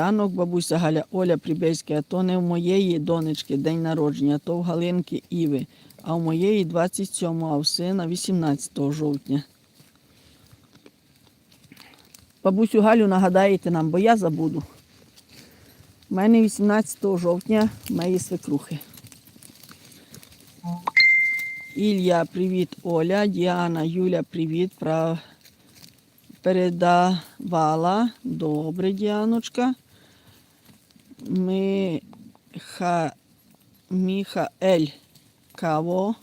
Ранок бабуся Галя Оля Прибейська, а то не в моєї донечки день народження, а то в Галинки Іви, а в моєї 27, а в сина 18 жовтня. Бабусю Галю нагадаєте нам, бо я забуду. У мене 18 жовтня моєї свекрухи. Ілля, привіт, Оля, Діана, Юля, привіт. Передавала. Добре, Діаночка. Миха... Міхаель Каво.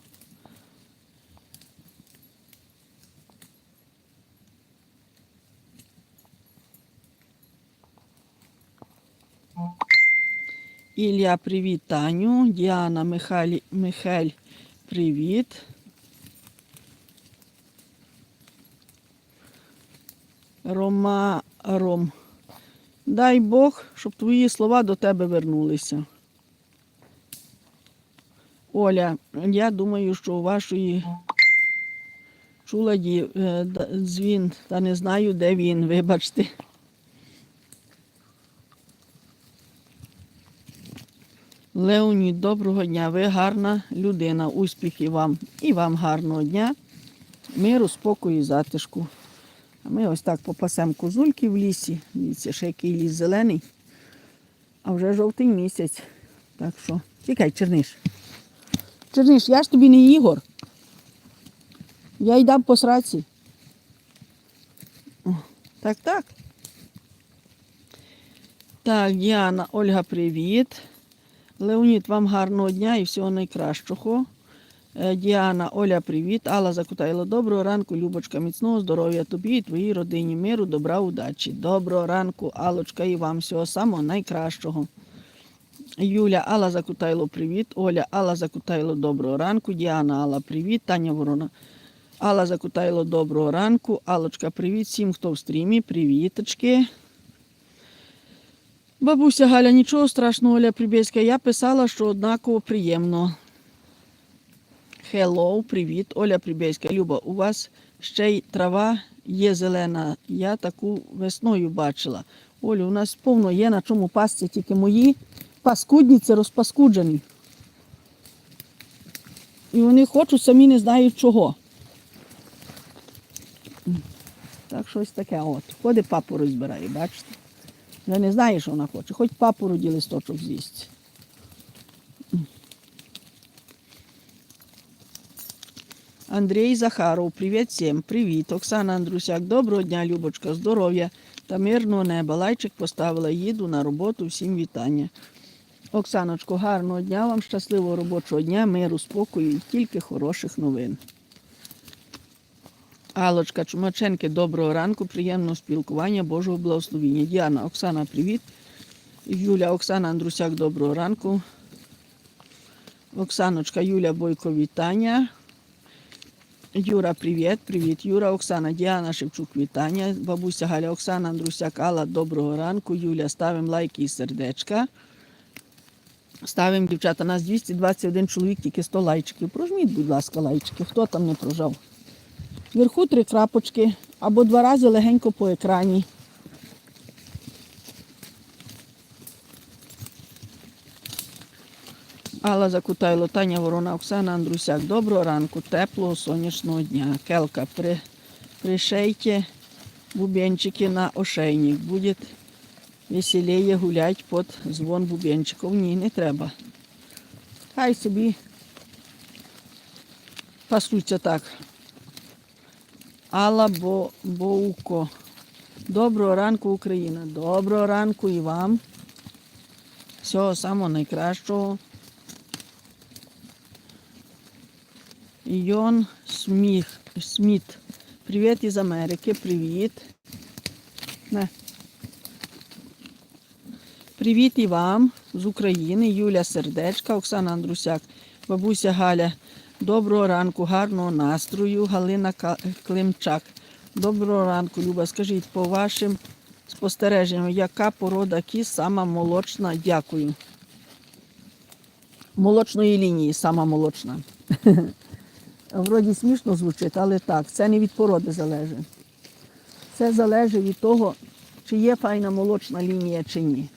Ілля, привіт, Таню. Діана Михайлі... Михель, привіт. Рома Ром. Дай Бог, щоб твої слова до тебе вернулися. Оля, я думаю, що у вашої чуладі е, дзвін, та не знаю, де він, вибачте. Леонід, доброго дня. Ви гарна людина. Успіхів вам і вам гарного дня. Миру, спокою і затишку. А ми ось так попасемо козульки в лісі. Дивіться, ще який ліс зелений. А вже жовтий місяць. Так що, тікай, черниш. Черниш, я ж тобі не Ігор. Я й дам по сраці. Так, так. Так, Діана, Ольга, привіт. Леонід, вам гарного дня і всього найкращого. Е, Діана, Оля, привіт. Алла Закутайло, доброго ранку, Любочка, міцного здоров'я тобі і твоїй родині, миру, добра, удачі. Доброго ранку, Алочка, і вам всього самого найкращого. Юля, Алла Закутайло, привіт. Оля, Алла Закутайло, доброго ранку. Діана, Алла, привіт. Таня Ворона. Алла Закутайло, доброго ранку. Алочка, привіт всім, хто в стрімі. Привіточки. Бабуся Галя, нічого страшного, Оля Прибєська. Я писала, що однаково приємно. Hello, привіт, Оля Прибєська. Люба, у вас ще й трава є зелена. Я таку весною бачила. Олю, у нас повно є на чому пасти, тільки мої паскудниці розпаскуджені. І вони хочуть, самі не знають чого. Так щось таке от. Ходить папороть збирає, бачите? Я не знаю, що вона хоче. Хоч папороді листочок з'їсть. Андрій Захаров, привіт всім. Привіт. Оксана Андрусяк, доброго дня, Любочка, здоров'я та мирного неба. Лайчик поставила, їду на роботу, всім вітання. Оксаночко, гарного дня вам, щасливого робочого дня, миру, спокою і тільки хороших новин. Алочка Чумаченки, доброго ранку, приємного спілкування, Божого благословіння. Діана, Оксана, привіт. Юля, Оксана Андрусяк, доброго ранку. Оксаночка, Юля Бойко, вітання. Юра, привіт, привіт. Юра, Оксана, Діана Шевчук, вітання. Бабуся Галя, Оксана Андрусяк, Алла, доброго ранку. Юля, ставимо лайки і сердечка. Ставимо, дівчата, нас 221 чоловік, тільки 100 лайчиків. Прожміть, будь ласка, лайчики. Хто там не прожав? Вверху три крапочки або два рази легенько по екрані. Алла Закутайло, Таня Ворона, Оксана Андрусяк. Доброго ранку, теплого сонячного дня. Келка, при, пришейте бубенчики на ошейник. Буде веселіє гулять під звон бубенчиків. Ні, не треба. Хай собі пасуться так. Алла Бо, Боуко. Доброго ранку, Україна. Доброго ранку і вам. Всього самого найкращого. Йон Сміх, Сміт. Привіт із Америки. Привіт. Не. Привіт і вам з України. Юля Сердечка, Оксана Андрусяк, бабуся Галя. Доброго ранку, гарного настрою. Галина Климчак. Доброго ранку, Люба. Скажіть, по вашим спостереженням, яка порода кіз сама молочна? Дякую. Молочної лінії, сама молочна. Вроді смішно звучить, але так, це не від породи залежить. Це залежить від того, чи є файна молочна лінія, чи ні.